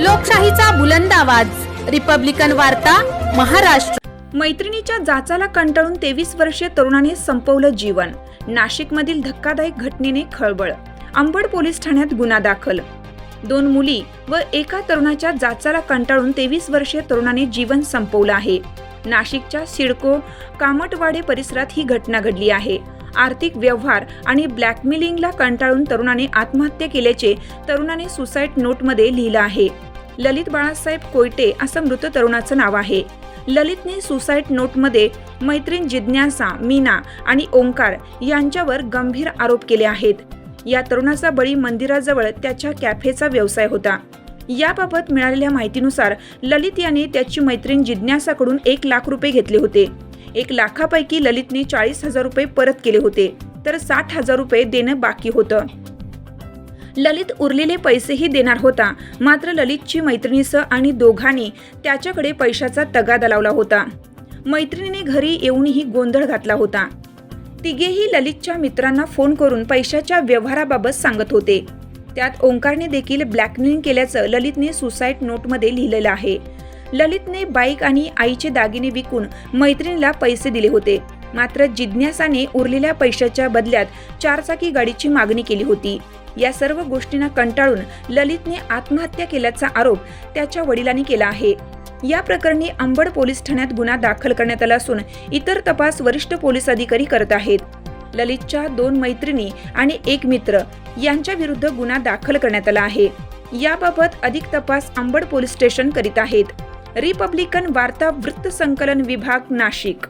लोकशाहीचा बुलंद आवाज. रिपब्लिकन वार्ता महाराष्ट्र. मैत्रिणीच्या जाचाला कंटाळून तेवीस वर्षीय तरुणाने संपवलं जीवन. नाशिकमधील धक्कादायक घटनेने खळबळ. अंबड पोलीस ठाण्यात गुन्हा दाखल. दोन मुली व एका तरुणाच्या जाचाला कंटाळून तेवीस वर्षीय तरुणाने जीवन संपवलं आहे. नाशिकच्या सिडको कामटवाडे परिसरात ही घटना घडली आहे. आर्थिक व्यवहार आणि ब्लॅकमेलिंगला कंटाळून तरुणाने आत्महत्या केल्याचे तरुणाने सुसाईड नोटमध्ये लिहिलं आहे. ललित बाळासाहेब कोयटे असं मृत तरुणाचं नाव आहे. ललितने सुसाईड नोटमध्ये मैत्रीण जिज्ञासा मीना आणि ओंकार यांच्यावर गंभीर आरोप केले आहेत. या तरुणाचा बळी मंदिराजवळ त्याच्या कॅफेचा व्यवसाय होता. याबाबत मिळालेल्या माहितीनुसार ललित याने त्याची मैत्रीण जिज्ञासाकडून एक लाख रुपये घेतले होते. एक लाखापैकी ललितने चाळीस हजार रुपये परत केले होते. तर साठ हजार रुपये देणं बाकी होतं. ललित उरलेले पैसेही देणार होता. मात्र ललितची मैत्रिणीसह आणि दोघांनी त्याच्याकडे पैशाचा तगादा लावला होता. मैत्रिणीने घरी येऊनही गोंधळ घातला होता. तिघेही ललितच्या मित्रांना फोन करून पैशाच्या व्यवहाराबाबत सांगत होते. त्यात ओंकारने देखील ब्लॅकमेलिंग केल्याचं ललितने सुसाईड नोटमध्ये लिहिलेलं आहे. ललितने बाईक आणि आईचे दागिने विकून मैत्रिणीला पैसे दिले होते. मात्र जिज्ञासाने उरलेल्या पैशाच्या बदल्यात चारचाकी गाडीची मागणी केली होती. या सर्व गोष्टींना कंटाळून ललितने आत्महत्या केल्याचा आरोप त्याच्या वडिलांनी केला आहे. या प्रकरणी अंबड पोलीस ठाण्यात गुन्हा दाखल करण्यात आला असून इतर तपास वरिष्ठ पोलीस अधिकारी करत आहेत. ललितच्या दोन मैत्रिणी आणि एक मित्र यांच्या विरुद्ध गुन्हा दाखल करण्यात आला आहे. याबाबत अधिक तपास अंबड पोलीस स्टेशन करीत आहेत. रिपब्लिकन वार्ता वृत्त संकलन विभाग नाशिक.